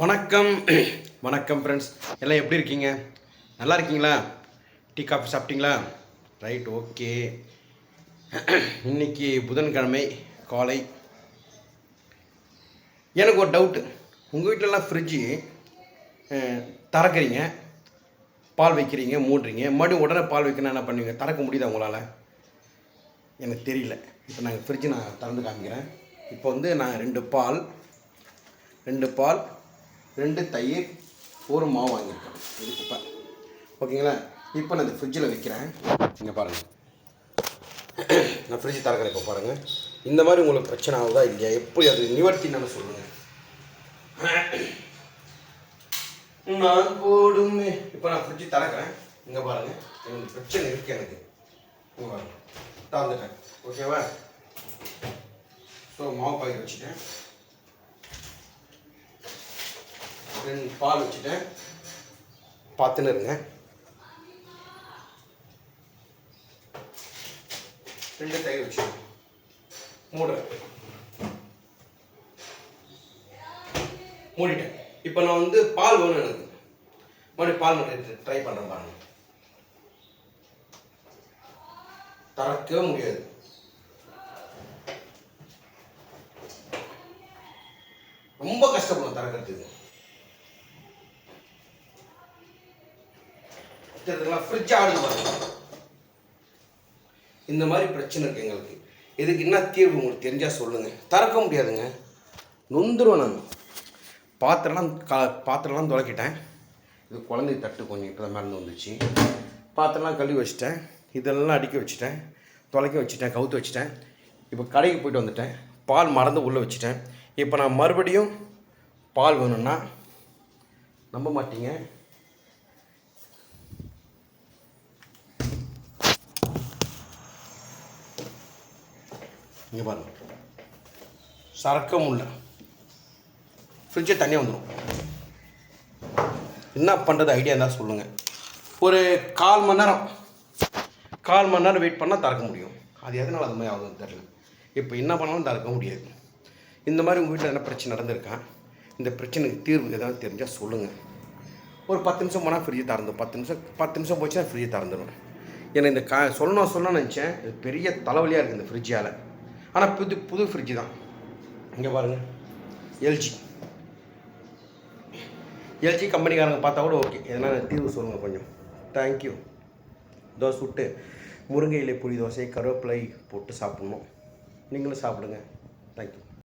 வணக்கம். வணக்கம் ஃப்ரெண்ட்ஸ் எல்லாம் எப்படி இருக்கீங்க? நல்லா இருக்கீங்களா? டீ காஃபி சாப்பிட்டீங்களா? ரைட் ஓகே இன்னைக்கு புதன்கிழமை காலை. எனக்கு ஒரு டவுட்டு உங்கள் வீட்டிலலாம் ஃப்ரிட்ஜு திறக்கிறீங்க பால் வைக்கிறீங்க மூடுறீங்க மறுபடியும் உடனே பால் வைக்கணும் என்ன பண்ணுவீங்க? திறக்க முடியுதா உங்களால்? எனக்கு தெரியல. இப்போ நாங்கள் ஃப்ரிட்ஜு நான் திறந்து காமிக்கிறேன். இப்போ வந்து நான் ரெண்டு பால் ரெண்டு பால் ரெண்டு தயிர் ஒரு மாவு வாங்கியிருக்கேன். இதுக்கு இப்போ. ஓகேங்களா? இப்போ நான் இந்த ஃப்ரிட்ஜில் வைக்கிறேன். இங்கே பாருங்கள் நான் ஃப்ரிட்ஜ் திறக்கிறேன் இப்போ பாருங்கள் இந்த மாதிரி உங்களுக்கு பிரச்சனை ஆகுதா இல்லையா? எப்படி அது நிவர்த்தி என்னன்னு சொல்லுங்கள் நான் போடுமே இப்போ நான் ஃப்ரிட்ஜ் திறக்கிறேன். இங்கே பாருங்கள் எனக்கு பிரச்சனை இருக்குது எனக்கு. இங்கே பாருங்கள் திறந்துட்டேன். ஓகேவா? ஸோ மாவு பாக்கி வச்சுட்டேன். ரெண்டு பால் வச்சுட்டேன். பார்த்துன்னு இருங்க. ரெண்டு தயிர் வச்சுட்டேன் மூடுறேன். மூடிட்டேன். இப்போ நான் வந்து பால் வேணும் எனக்கு. மறுபடியும் பால் மட்டும் ட்ரை பண்ணுறேன் பாருங்க. தரக்கவே முடியாது. ரொம்ப கஷ்டப்படும் தரக்கிறதுக்கு இதெல்லாம் ஃப்ரிட்ஜ் ஆடுது இந்த மாதிரி பிரச்சனை இருக்குது எங்களுக்கு. இதுக்கு என்ன தீர்வு உங்களுக்கு தெரிஞ்சால் சொல்லுங்கள் திறக்க முடியாதுங்க. நொந்துருவேன் நான். பாத்திரம்லாம் கா பாத்திரம்லாம் துளக்கிட்டேன் இது குழந்தை தட்டு கொஞ்சம் இப்போ தான் மேலே வந்துச்சு. பாத்திரம்லாம் கழுவி வச்சுட்டேன். இதெல்லாம் அடிக்க வச்சுட்டேன். துளைக்க வச்சுட்டேன் கவுத்து வச்சுட்டேன். இப்போ கடைக்கு போயிட்டு வந்துட்டேன். பால் மறந்து உள்ளே வச்சுட்டேன். இப்போ நான் மறுபடியும் பால் வேணும்னா நம்ப மாட்டீங்க. இங்கே பாருங்க. சரக்க முடியல ஃப்ரிட்ஜை தண்ணி வந்துடும் என்ன பண்ணுறது ஐடியா இருந்தால் சொல்லுங்கள் ஒரு கால் மணி நேரம் கால் மணி நேரம் வெயிட் பண்ணால் திறக்க முடியும். அது எதனால் அது மாதிரி ஆகுதுன்னு தெரில இப்போ என்ன பண்ணாலும் திறக்க முடியாது. இந்த மாதிரி உங்கள் வீட்டில் என்ன பிரச்சனை நடந்திருக்கான் இந்த பிரச்சனைக்கு தீர்வு எதாவது தெரிஞ்சால் சொல்லுங்கள் ஒரு பத்து நிமிஷம் போனால் ஃப்ரிட்ஜை திறந்துடும் பத்து நிமிஷம் பத்து நிமிஷம் போச்சுன்னா ஃப்ரிட்ஜை திறந்துடும் ஏன்னா இந்த கா சொல்லணும் சொல்லணும்னு நினச்சேன். இது பெரிய தலைவலியாக இருக்குது இந்த ஃப்ரிட்ஜால் ஆனால் புது புது ஃப்ரிட்ஜு தான். இங்கே பாருங்கள் எல்ஜி எல்ஜி கம்பெனிக்காரங்க பார்த்தா கூட ஓகே எதனால் தீர்வு சொல்லுங்கள் கொஞ்சம். தேங்க்யூ தோசை சுட்டு முருங்கை இலை புளி தோசை கருவேப்பிலை போட்டு சாப்பிட்ணும். நீங்களும் சாப்பிடுங்க. தேங்க்யூ